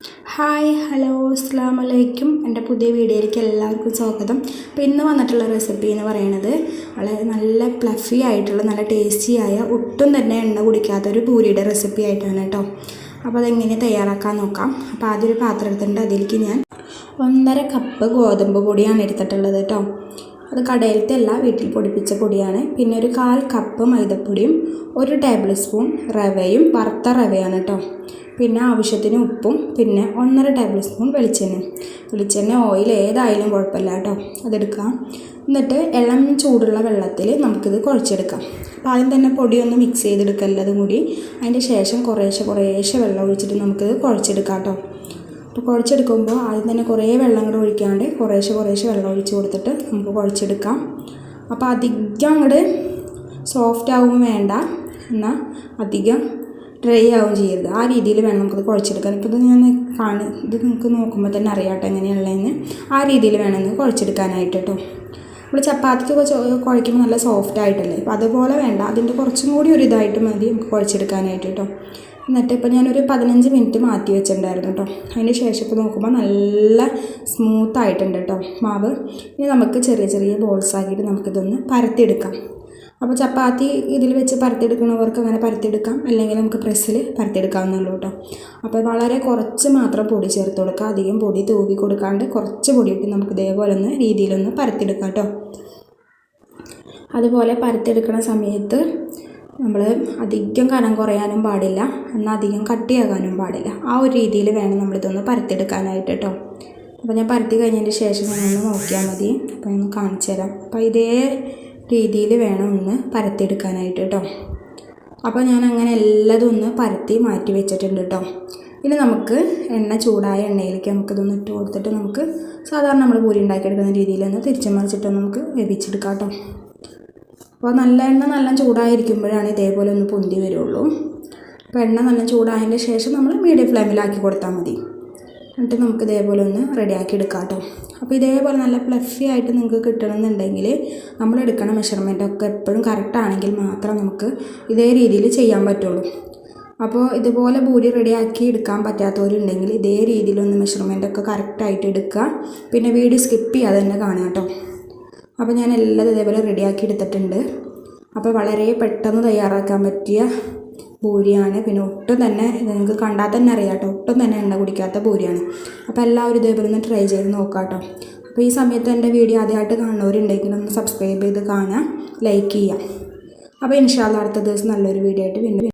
Hi hello അസ്സാം വലൈക്കും എന്റെ പുതിയ വീഡിയോയിലേക്ക് എല്ലാവർക്കും സ്വാഗതം. അപ്പോൾ ഇന്ന് വന്നിട്ടുള്ള റെസിപ്പി എന്ന് പറയുന്നത് വളരെ നല്ല പ്ലഫി ആയിട്ടുള്ള നല്ല ടേസ്റ്റിയായ ഒട്ടും തന്നെ എണ്ണ കുടിക്കാത്ത ഒരു പൂരിയുടെ റെസിപ്പി ആയിട്ടാണ് കേട്ടോ. അപ്പോൾ അതെങ്ങനെ തയ്യാറാക്കാൻ നോക്കാം. അപ്പോൾ ആദ്യം ഒരു പാത്രം എടുത്തിട്ടുണ്ട് അതിലേക്ക് ഞാൻ ഒന്നര കപ്പ് ഗോതമ്പ് പൊടിയാണ് എടുത്തിട്ടുള്ളത് കേട്ടോ. അത് കടയിലത്തെ അല്ല വീട്ടിൽ പൊടിപ്പിച്ച പൊടിയാണ്. പിന്നെ ഒരു കാൽ കപ്പ് മൈദപ്പൊടിയും ഒരു ടേബിൾ സ്പൂൺ റവയും വറുത്ത റവയാണ് കേട്ടോ പിന്നെ ആവശ്യത്തിന് ഉപ്പും പിന്നെ ഒന്നര ടേബിൾ സ്പൂൺ വെളിച്ചെണ്ണ വെളിച്ചെണ്ണ ഓയിൽ ഏതായാലും കുഴപ്പമില്ല കേട്ടോ അതെടുക്കാം എന്നിട്ട് ഇളം ചൂടുള്ള വെള്ളത്തിൽ നമുക്കിത് കുഴച്ചെടുക്കാം. അപ്പോൾ ആദ്യം തന്നെ പൊടിയൊന്ന് മിക്സ് ചെയ്തെടുക്കല്ലതും കൂടി. അതിന്റെ ശേഷം കുറേശ്ശെ കുറേശ്ശെ വെള്ളം ഒഴിച്ചിട്ട് നമുക്കിത് കുഴച്ചെടുക്കാം കേട്ടോ അപ്പോൾ കുഴച്ചെടുക്കുമ്പോൾ ആദ്യം തന്നെ കുറേ വെള്ളം കൂടെ ഒഴിക്കാണ്ട് കുറേശ്ശെ കുറേശ്ശെ വെള്ളം ഒഴിച്ച് കൊടുത്തിട്ട് നമുക്ക് കുഴച്ചെടുക്കാം. അപ്പോൾ അധികം അങ്ങോട്ട് സോഫ്റ്റ് ആവും വേണ്ട. എന്നാൽ അധികം ഡ്രൈ ആവും ചെയ്യരുത്. ആ രീതിയിൽ വേണം നമുക്കത് കുഴച്ചെടുക്കാൻ. ഇപ്പോൾ ഇത് ഞാൻ കാണി ഇത് നിങ്ങൾക്ക് നോക്കുമ്പോൾ തന്നെ അറിയാട്ടോ എങ്ങനെയുള്ളതെന്ന്. ആ രീതിയിൽ വേണം ഇത് കുഴച്ചെടുക്കാനായിട്ട് കേട്ടോ. നമ്മൾ ചപ്പാത്തിക്കൊക്കെ കുഴയ്ക്കുമ്പോൾ നല്ല സോഫ്റ്റ് ആയിട്ടല്ലേ? അപ്പോൾ അതുപോലെ വേണ്ട. അതിന്റെ കുറച്ചും കൂടി ഒരു ഇതായിട്ട് മതി നമുക്ക് കുഴച്ചെടുക്കാനായിട്ട് കേട്ടോ. എന്നിട്ട് ഇപ്പോൾ ഞാനൊരു പതിനഞ്ച് മിനിറ്റ് മാറ്റി വെച്ചിട്ടുണ്ടായിരുന്നു കേട്ടോ. അതിന് ശേഷം ഇപ്പോൾ നോക്കുമ്പോൾ നല്ല സ്മൂത്ത് ആയിട്ടുണ്ട് കേട്ടോ മാവ്. ഇനി നമുക്ക് ചെറിയ ചെറിയ ബോൾസ് ആക്കിയിട്ട് നമുക്കിതൊന്ന് പരത്തിയെടുക്കാം. അപ്പോൾ ചപ്പാത്തി ഇതിൽ വെച്ച് പരത്തിയെടുക്കുന്നവർക്ക് അങ്ങനെ പരത്തിയെടുക്കാം. അല്ലെങ്കിൽ നമുക്ക് പ്രസ്സിൽ പരത്തിയെടുക്കാവുന്നുള്ളൂ കേട്ടോ. അപ്പോൾ വളരെ കുറച്ച് മാത്രം പൊടി ചേർത്ത് കൊടുക്കുക. അധികം പൊടി തൂവി കൊടുക്കാണ്ട് കുറച്ച് പൊടി ഇട്ട് നമുക്ക് ഇതേപോലെ ഒന്ന് രീതിയിലൊന്ന് പരത്തിയെടുക്കാം കേട്ടോ. അതുപോലെ പരത്തിയെടുക്കുന്ന സമയത്ത് നമ്മൾ അധികം കനം കുറയാനും പാടില്ല. എന്നാൽ അധികം കട്ടിയാകാനും പാടില്ല. ആ ഒരു രീതിയിൽ വേണം നമ്മളിതൊന്ന് പരത്തിയെടുക്കാനായിട്ട് കേട്ടോ അപ്പോൾ ഞാൻ പരത്തി കഴിഞ്ഞതിന് ശേഷം ഒന്ന് നോക്കിയാൽ മതി. അപ്പോൾ ഒന്ന് കാണിച്ചു തരാം. അപ്പോൾ ഇതേ രീതിയിൽ വേണം ഒന്ന് പരത്തിയെടുക്കാനായിട്ട് കേട്ടോ അപ്പോൾ ഞാൻ അങ്ങനെ എല്ലാതും ഒന്ന് പരത്തി മാറ്റി വെച്ചിട്ടുണ്ട് കേട്ടോ ഇനി നമുക്ക് എണ്ണ ചൂടായ എണ്ണയിലേക്ക് നമുക്കിതൊന്ന് ഇട്ട് കൊടുത്തിട്ട് നമുക്ക് സാധാരണ നമ്മൾ പൂരി ഉണ്ടാക്കിയെടുക്കുന്ന രീതിയിൽ ഒന്ന് തിരിച്ചു മറിച്ചിട്ട് നമുക്ക് വേവിച്ചെടുക്കാം കേട്ടോ അപ്പോൾ നല്ല എണ്ണ നല്ല ചൂടായിരിക്കുമ്പോഴാണ് ഇതേപോലെ ഒന്ന് പൊന്തി വരുള്ളൂ. അപ്പോൾ എണ്ണ നല്ല ചൂടായതിന്റെ ശേഷം നമ്മൾ മീഡിയം ഫ്ലെയിമിലാക്കി കൊടുത്താൽ മതി. എന്നിട്ട് നമുക്ക് ഇതേപോലെ ഒന്ന് റെഡിയാക്കി എടുക്കാം കേട്ടോ. അപ്പോൾ ഇതേപോലെ നല്ല ഫ്ലഫി ആയിട്ട് നിങ്ങൾക്ക് കിട്ടണമെന്നുണ്ടെങ്കിൽ നമ്മൾ എടുക്കണ മെഷർമെന്റ് ഒക്കെ എപ്പോഴും കറക്റ്റ് ആണെങ്കിൽ മാത്രം നമുക്ക് ഇതേ രീതിയിൽ ചെയ്യാൻ പറ്റുള്ളൂ. അപ്പോൾ ഇതുപോലെ ബൂരി റെഡിയാക്കി എടുക്കാൻ പറ്റാത്തവരുണ്ടെങ്കിൽ ഇതേ രീതിയിലൊന്ന് മെഷർമെന്റ് ഒക്കെ കറക്റ്റായിട്ട് എടുക്കുക. പിന്നെ വീഡിയോ സ്കിപ്പ് ചെയ്യാതെ തന്നെ കാണുക കേട്ടോ. അപ്പോൾ ഞാൻ എല്ലാം ഇതേപോലെ റെഡിയാക്കി എടുത്തിട്ടുണ്ട്. അപ്പോൾ വളരെ പെട്ടെന്ന് തയ്യാറാക്കാൻ പറ്റിയ പൂരിയാണ്. പിന്നെ ഒട്ടും തന്നെ നിങ്ങൾക്ക് കണ്ടാൽ തന്നെ അറിയാം കേട്ടോ. ഒട്ടും തന്നെ എണ്ണ കുടിക്കാത്ത പൂരിയാണ്. അപ്പോൾ എല്ലാവരും ഇതേപോലെ ഒന്ന് ട്രൈ ചെയ്ത് നോക്കാം കേട്ടോ. അപ്പോൾ ഈ സമയത്ത് എന്റെ വീഡിയോ ആദ്യമായിട്ട് കാണുന്നവരുണ്ടെങ്കിൽ ഒന്ന് സബ്സ്ക്രൈബ് ചെയ്ത് കാണുക ലൈക്ക് ചെയ്യുക. അപ്പോൾ ഇൻഷാല്ല അടുത്ത ദിവസം നല്ലൊരു വീഡിയോ ആയിട്ട് വീണ്ടും